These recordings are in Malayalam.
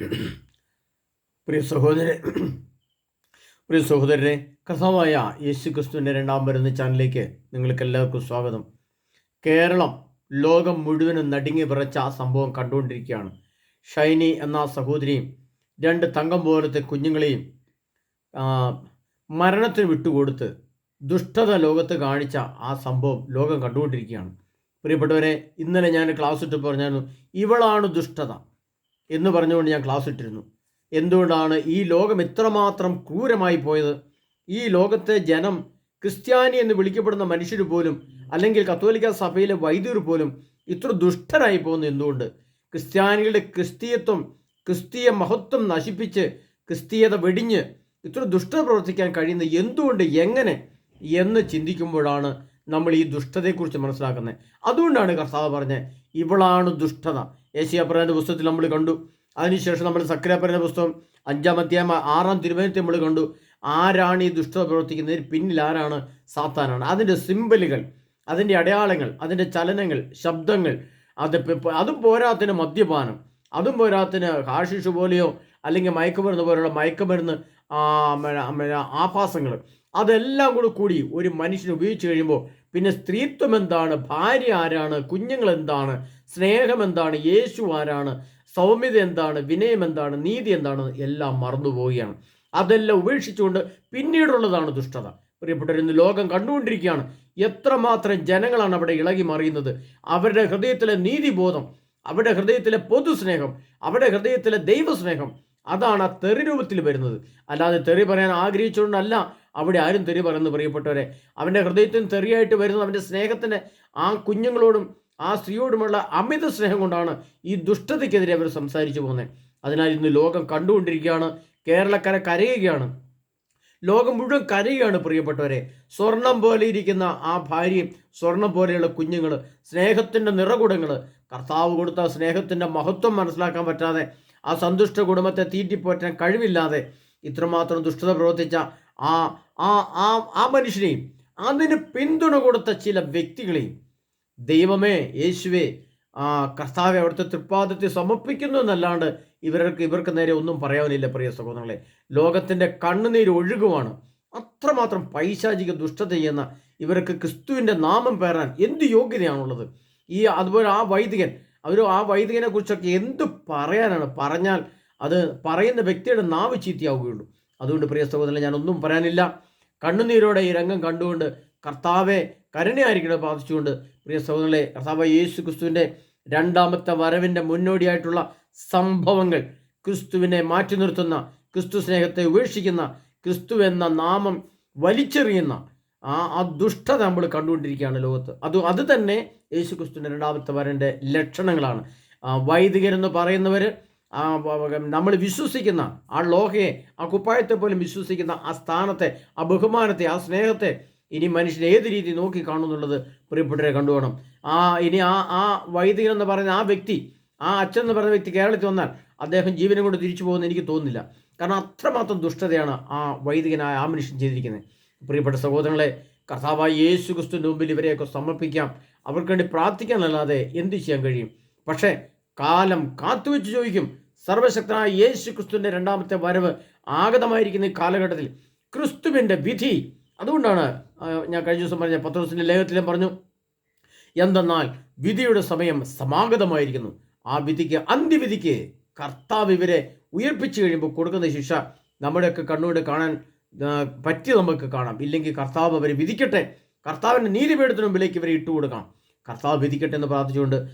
പ്രിയ സഹോദരൻ പ്രിയ സഹോദരനെ കഥാവായ യേശു ക്രിസ്തുവിന്റെ രണ്ടാം വരുന്ന ചാനലിലേക്ക് നിങ്ങൾക്ക് എല്ലാവർക്കും സ്വാഗതം. കേരളം ലോകം മുഴുവനും നടുങ്ങി വിറച്ച ആ സംഭവം കണ്ടുകൊണ്ടിരിക്കുകയാണ്. ഷൈനി എന്ന സഹോദരിയും രണ്ട് തങ്കം പോലത്തെ കുഞ്ഞുങ്ങളെയും മരണത്തിന് വിട്ടുകൊടുത്ത് ദുഷ്ടത ലോകത്ത് കാണിച്ച ആ സംഭവം ലോകം കണ്ടുകൊണ്ടിരിക്കുകയാണ്. പ്രിയപ്പെട്ടവരെ ഇന്നലെ ഞാൻ ക്ലാസ് ഇട്ട് പറഞ്ഞായിരുന്നു ഇവളാണ് ദുഷ്ടത. എന്ന് പറഞ്ഞുകൊണ്ട് ഞാൻ ക്ലാസ് ഇട്ടിരുന്നു. എന്തുകൊണ്ടാണ് ഈ ലോകം ഇത്രമാത്രം ക്രൂരമായി പോയത്? ഈ ലോകത്തെ ജനം ക്രിസ്ത്യാനി എന്ന് വിളിക്കപ്പെടുന്ന മനുഷ്യർ പോലും അല്ലെങ്കിൽ കത്തോലിക്ക സഭയിലെ വൈദ്യർ പോലും ഇത്ര ദുഷ്ടരായി പോകുന്നത് എന്തുകൊണ്ട്? ക്രിസ്ത്യാനികളുടെ ക്രിസ്തീയത്വം ക്രിസ്തീയ മഹത്വം നശിപ്പിച്ച് ക്രിസ്തീയത വെടിഞ്ഞ് ഇത്ര ദുഷ്ടത പ്രവർത്തിക്കാൻ കഴിയുന്ന എന്തുകൊണ്ട് എങ്ങനെ എന്ന് ചിന്തിക്കുമ്പോഴാണ് നമ്മൾ ഈ ദുഷ്ടതയെക്കുറിച്ച് മനസ്സിലാക്കുന്നത്. അതുകൊണ്ടാണ് കർത്താവ് പറഞ്ഞത് ഇവളാണ് ദുഷ്ടത. ഏഷ്യാപ്രന്റെ പുസ്തകത്തിൽ നമ്മൾ കണ്ടു. അതിനുശേഷം നമ്മൾ സക്രാപരന്റെ പുസ്തകം അഞ്ചാം അധ്യായം ആറാം തിരുവനന്തപുരത്തിൽ നമ്മൾ കണ്ടു. ആരാണ് ഈ ദുഷ്ടത പ്രവർത്തിക്കുന്നതിന് പിന്നിൽ ആരാണ്? സാത്താനാണ്. അതിന്റെ സിമ്പലുകൾ അതിന്റെ അടയാളങ്ങൾ അതിന്റെ ചലനങ്ങൾ ശബ്ദങ്ങൾ അത് അതും പോരാത്തിന് മദ്യപാനം അതും പോരാത്തിന് ഹാഷിഷ് പോലെയോ അല്ലെങ്കിൽ മയക്കുമരുന്ന് പോലെയുള്ള മയക്കുമരുന്ന് ആഭാസങ്ങൾ അതെല്ലാം കൂടി കൂടി ഒരു മനുഷ്യൻ ഉപയോഗിച്ച് കഴിയുമ്പോൾ പിന്നെ സ്ത്രീത്വം എന്താണ്? ഭാര്യ ആരാണ്? കുഞ്ഞുങ്ങൾ എന്താണ്? സ്നേഹം എന്താണ്? യേശു ആരാണ്? സൗമ്യത എന്താണ്? വിനയം എന്താണ്? നീതി എന്താണ്? എല്ലാം മറന്നുപോവുകയാണ്. അതെല്ലാം ഉപേക്ഷിച്ചുകൊണ്ട് പിന്നീടുള്ളതാണ് ദുഷ്ടത. പ്രിയപ്പെട്ടവർ ഇന്ന് ലോകം കണ്ടുകൊണ്ടിരിക്കുകയാണ്. എത്രമാത്രം ജനങ്ങളാണ് അവിടെ ഇളകി മറിയുന്നത്? അവരുടെ ഹൃദയത്തിലെ നീതിബോധം അവരുടെ ഹൃദയത്തിലെ പൊതുസ്നേഹം അവരുടെ ഹൃദയത്തിലെ ദൈവസ്നേഹം അതാണ് ആ തെറി രൂപത്തിൽ വരുന്നത്. അല്ലാതെ തെറി പറയാൻ ആഗ്രഹിച്ചുകൊണ്ടല്ല അവിടെ ആരും തെറി പറയുന്നത് പ്രിയപ്പെട്ടവരെ. അവന്റെ ഹൃദയത്തിന് തെറിയായിട്ട് വരുന്നത് അവന്റെ സ്നേഹത്തിന് ആ കുഞ്ഞുങ്ങളോടും ആ സ്ത്രീയോടുമുള്ള അമിത സ്നേഹം കൊണ്ടാണ് ഈ ദുഷ്ടതയ്ക്കെതിരെ അവർ സംസാരിച്ചു പോകുന്നത്. അതിനാൽ ഇന്ന് ലോകം കണ്ടുകൊണ്ടിരിക്കുകയാണ്. കേരളക്കര കരയുകയാണ്. ലോകം മുഴുവൻ കരയുകയാണ് പ്രിയപ്പെട്ടവരെ. സ്വർണം പോലെ ഇരിക്കുന്ന ആ ഭാര്യയും സ്വർണം പോലെയുള്ള കുഞ്ഞുങ്ങൾ സ്നേഹത്തിന്റെ നിറകുടങ്ങൾ കർത്താവ് കൊടുത്ത സ്നേഹത്തിന്റെ മഹത്വം മനസ്സിലാക്കാൻ പറ്റാതെ ആ സന്തുഷ്ട കുടുംബത്തെ തീറ്റിപ്പോറ്റാൻ കഴിവില്ലാതെ ഇത്രമാത്രം ദുഷ്ടത പ്രവർത്തിച്ച ആ ആ ആ ആ മനുഷ്യനെയും അതിന് പിന്തുണ കൊടുത്ത ചില വ്യക്തികളെയും ദൈവമേ യേശുവേ ആ കർത്താവെ അവിടുത്തെ തൃപ്പാദത്തിൽ സമർപ്പിക്കുന്നു എന്നല്ലാണ്ട് ഇവർക്ക് ഇവർക്ക് നേരെ ഒന്നും പറയാനില്ല പ്രിയ സഹോദരങ്ങളെ. ലോകത്തിന്റെ കണ്ണുനീര് ഒഴുകുവാണ്. അത്രമാത്രം പൈശാചിക ദുഷ്ടത ചെയ്യുന്ന ഇവർക്ക് ക്രിസ്തുവിന്റെ നാമം പേറാൻ എന്ത് യോഗ്യതയാണുള്ളത്? ഈ അതുപോലെ ആ വൈദികൻ അവർ ആ വൈദികനെ കുറിച്ചൊക്കെ എന്ത് പറയാനാണ്? പറഞ്ഞാൽ അത് പറയുന്ന വ്യക്തിയുടെ നാവ് ചീത്തയാവുകയുള്ളൂ. അതുകൊണ്ട് പ്രിയ സഹോദരൻ ഞാൻ ഒന്നും പറയാനില്ല. കണ്ണുനീരോടെ ഈ രംഗം കണ്ടുകൊണ്ട് കർത്താവെ കരുണയായിരിക്കണം പ്രാർത്ഥിച്ചുകൊണ്ട് പ്രിയ സഹോദരങ്ങളെ കർത്താവ് യേശു ക്രിസ്തുവിന്റെ രണ്ടാമത്തെ വരവിന്റെ മുന്നോടിയായിട്ടുള്ള സംഭവങ്ങൾ ക്രിസ്തുവിനെ മാറ്റി നിർത്തുന്ന ക്രിസ്തു സ്നേഹത്തെ ഉപേക്ഷിക്കുന്ന ക്രിസ്തു എന്ന നാമം വലിച്ചെറിയുന്ന ആ ആ ദുഷ്ടത നമ്മൾ കണ്ടുകൊണ്ടിരിക്കുകയാണ് ലോകത്ത്. അത് അത് തന്നെ യേശു ക്രിസ്തുവിന്റെ രണ്ടാമത്തെ വരന്റെ ലക്ഷണങ്ങളാണ്. വൈദികരെന്ന് പറയുന്നവർ നമ്മൾ വിശ്വസിക്കുന്ന ആ ലോഹയെ ആ കുപ്പായത്തെ പോലും വിശ്വസിക്കുന്ന ആ സ്ഥാനത്തെ ആ ബഹുമാനത്തെ ആ സ്നേഹത്തെ ഇനി മനുഷ്യൻ ഏത് രീതി നോക്കി കാണുന്നുള്ളത് പ്രിയപ്പെട്ടവരെ കണ്ടുപോകണം ആ ഇനി ആ ആ വൈദികൻ എന്ന് പറയുന്ന ആ വ്യക്തി ആ അച്ഛൻ എന്ന് പറയുന്ന വ്യക്തി കേരളത്തിൽ വന്നാൽ അദ്ദേഹം ജീവനും കൊണ്ട് തിരിച്ചു പോകുമെന്ന് എനിക്ക് തോന്നുന്നില്ല. കാരണം അത്രമാത്രം ദുഷ്ടതയാണ് ആ വൈദികനായ ആ മനുഷ്യൻ ചെയ്തിരിക്കുന്നത്. പ്രിയപ്പെട്ട സഹോദരങ്ങളെ കർത്താവായ യേശു ക്രിസ്തുവിന്റെ മുമ്പിൽ ഇവരെയൊക്കെ സമർപ്പിക്കാം. അവർക്ക് വേണ്ടി പ്രാർത്ഥിക്കാനല്ലാതെ എന്ത് ചെയ്യാൻ കഴിയും? പക്ഷേ കാലം കാത്തുവെച്ച് ചോദിക്കും. സർവശക്തനായ യേശു ക്രിസ്തുവിന്റെ രണ്ടാമത്തെ വരവ് ആഗതമായിരിക്കുന്ന ഈ കാലഘട്ടത്തിൽ ക്രിസ്തുവിന്റെ വിധി. അതുകൊണ്ടാണ് ഞാൻ കഴിഞ്ഞ ദിവസം പറഞ്ഞ പത്രോസിന്റെ ലേഖത്തിലും പറഞ്ഞു എന്തെന്നാൽ വിധിയുടെ സമയം സമാഗതമായിരിക്കുന്നു. ആ വിധിക്ക് അന്ത്യവിധിക്ക് കർത്താവ് ഇവരെ ഉയർപ്പിച്ചു കഴിയുമ്പോൾ കൊടുക്കുന്ന ശിക്ഷ നമ്മുടെയൊക്കെ കണ്ണുകൊണ്ട് കാണാൻ പറ്റി നമുക്ക് കാണാം. ഇല്ലെങ്കിൽ കർത്താവ് അവരെ വിധിക്കട്ടെ. കർത്താവിന്റെ നീതിപീഠത്തിന് മുമ്പിലേക്ക് ഇവരെ ഇട്ടുകൊടുക്കാം കർത്താവ് വിധിക്കട്ടെ എന്ന് പ്രാർത്ഥിച്ചുകൊണ്ട്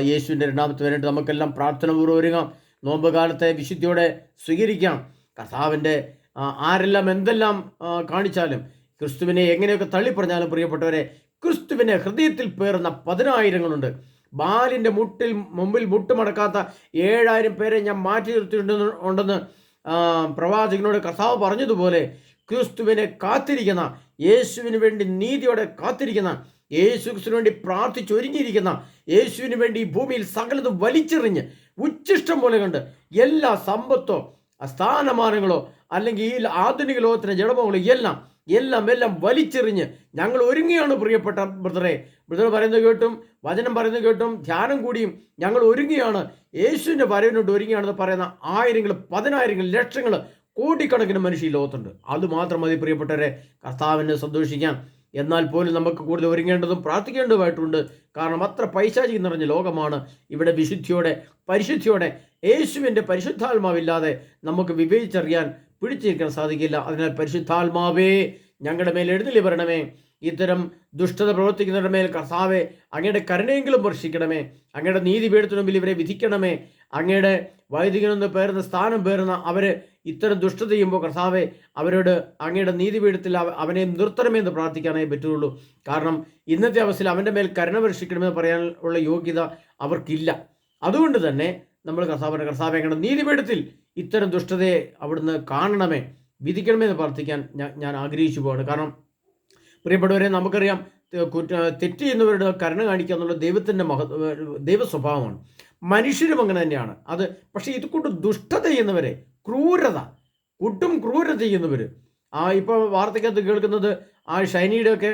യേശുവിന്റെ രണ്ടാമത്തെ വരട്ട് നമുക്കെല്ലാം പ്രാർത്ഥനപൂർവം ഒരുങ്ങാം. നോമ്പ് കാലത്തെ വിശുദ്ധിയോടെ സ്വീകരിക്കാം. കർത്താവിന്റെ ആരെല്ലാം എന്തെല്ലാം കാണിച്ചാലും ക്രിസ്തുവിനെ എങ്ങനെയൊക്കെ തള്ളിപ്പറഞ്ഞാലും പ്രിയപ്പെട്ടവരെ ക്രിസ്തുവിനെ ഹൃദയത്തിൽ പേറുന്ന പതിനായിരങ്ങളുണ്ട്. ബാലിന്റെ മുട്ടിൽ മുമ്പിൽ മുട്ടുമടക്കാത്ത ഏഴായിരം പേരെ ഞാൻ മാറ്റി നിർത്തിയിട്ടുണ്ടെന്ന് ഉണ്ടെന്ന് പ്രവാചകനോട് കർത്താവ് പറഞ്ഞതുപോലെ ക്രിസ്തുവിനെ കാത്തിരിക്കുന്ന യേശുവിന് വേണ്ടി നീതിയോടെ കാത്തിരിക്കുന്ന യേശു ക്രിസ്തുവിന് വേണ്ടി പ്രാർത്ഥിച്ചൊരുങ്ങിയിരിക്കുന്ന യേശുവിന് വേണ്ടി ഈ ഭൂമിയിൽ സകലതും വലിച്ചെറിഞ്ഞ് ഉച്ചിഷ്ടം പോലെ കണ്ട് എല്ലാ സമ്പത്തോ സ്ഥാനമാനങ്ങളോ അല്ലെങ്കിൽ ഈ ആധുനിക ലോകത്തിന്റെ ജഡമങ്ങളോ എല്ലാം എല്ലാം എല്ലാം വലിച്ചെറിഞ്ഞ് ഞങ്ങൾ ഒരുങ്ങിയാണ് പ്രിയപ്പെട്ട ബ്രദറെ. ബ്രദർ പറയുന്നത് കേട്ടും വചനം പറയുന്നത് കേട്ടും ധ്യാനം കൂടിയും ഞങ്ങൾ ഒരുങ്ങിയാണ്. യേശുവിന്റെ വരവിനോട് ഒരുങ്ങിയാണെന്ന് പറയുന്ന ആയിരങ്ങൾ പതിനായിരങ്ങൾ ലക്ഷങ്ങൾ കോടിക്കണക്കിന് മനുഷ്യ ലോകത്തുണ്ട്. അത് മാത്രം മതി പ്രിയപ്പെട്ടവരെ. കർത്താവിനെ സന്തോഷിക്കാം. എന്നാൽ പോലും നമുക്ക് കൂടുതൽ ഒരുങ്ങേണ്ടതും പ്രാർത്ഥിക്കേണ്ടതുമായിട്ടുണ്ട്. കാരണം അത്ര പൈശാചികം നിറഞ്ഞ ലോകമാണ് ഇവിടെ വിശുദ്ധിയോടെ പരിശുദ്ധിയോടെ. യേശുവിന്റെ പരിശുദ്ധാത്മാവില്ലാതെ നമുക്ക് വിവേചിച്ചറിയാൻ പിടിച്ചിരിക്കാൻ സാധിക്കില്ല. അതിനാൽ പരിശുദ്ധാത്മാവേ ഞങ്ങളുടെ മേൽ എഴുന്നള്ളി വരണമേ. ഇത്തരം ദുഷ്ടത പ്രവർത്തിക്കുന്നവരുടെ മേൽ കർത്താവെ അങ്ങയുടെ കരുണയെങ്കിലും വർഷിക്കണമേ. അങ്ങയുടെ നീതിപീഠത്തിനു മുമ്പിൽ ഇവരെ വിധിക്കണമേ. അങ്ങയുടെ വൈദികനെന്ന് പേരുന്ന സ്ഥാനം പേരുന്ന അവർ ഇത്തരം ദുഷ്ടത ചെയ്യുമ്പോൾ കർത്താവെ അവരോട് അങ്ങയുടെ നീതിപീഠത്തിൽ പീഠത്തിൽ അവനെ നിർത്തണമേ എന്ന് പ്രാർത്ഥിക്കാനേ പറ്റുള്ളൂ. കാരണം ഇന്നത്തെ അവസ്ഥയിൽ അവന്റെ മേൽ കരുണ വർഷിക്കണമെന്ന് പറയാനുള്ള യോഗ്യത അവർക്കില്ല. അതുകൊണ്ട് തന്നെ നമ്മൾ കർത്താവിന്റെ കർത്താവ് അങ്ങയുടെ നീതിപീഠത്തിൽ ഇത്തരം ദുഷ്ടതയെ അവിടുന്ന് കാണണമേ വിധിക്കണമെന്ന് പ്രാർത്ഥിക്കാൻ ഞാൻ ആഗ്രഹിച്ചു പോവാണ്. കാരണം പ്രിയപ്പെട്ടവരെ നമുക്കറിയാം കുറ്റ തെറ്റ് ചെയ്യുന്നവരുടെ കരുണ കാണിക്കുക എന്നുള്ള ദൈവത്തിന്റെ മഹ ദൈവ സ്വഭാവമാണ് മനുഷ്യരും അങ്ങനെ തന്നെയാണ്. അത് പക്ഷേ ഇത് കൊണ്ട് ദുഷ്ടത ചെയ്യുന്നവരെ ക്രൂരത ഒട്ടും ക്രൂരത ചെയ്യുന്നവർ ആ ഇപ്പോൾ വാർത്തക്കകത്ത് കേൾക്കുന്നത് ആ ഷൈനിയുടെയൊക്കെ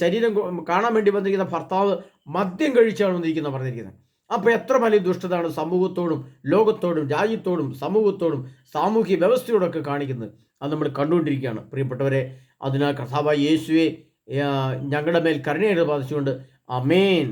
ശരീരം കാണാൻ വേണ്ടി വന്നിരിക്കുന്ന ഭർത്താവ് മദ്യം കഴിച്ചാണ് വന്നിരിക്കുന്നത് പറഞ്ഞിരിക്കുന്നത്. അപ്പോൾ എത്ര വലിയ ദുഷ്ടതാണ് സമൂഹത്തോടും ലോകത്തോടും രാജ്യത്തോടും സമൂഹത്തോടും സാമൂഹ്യ വ്യവസ്ഥയോടൊക്കെ കാണിക്കുന്നത്. അത് നമ്മൾ കണ്ടുകൊണ്ടിരിക്കുകയാണ്. പ്രിയപ്പെട്ടവരെ അതിനാൽ കർത്താവായ യേശുവെ ഞങ്ങളുടെ മേൽ കരുണയുടെ ബാധിച്ചുകൊണ്ട് അമേൻ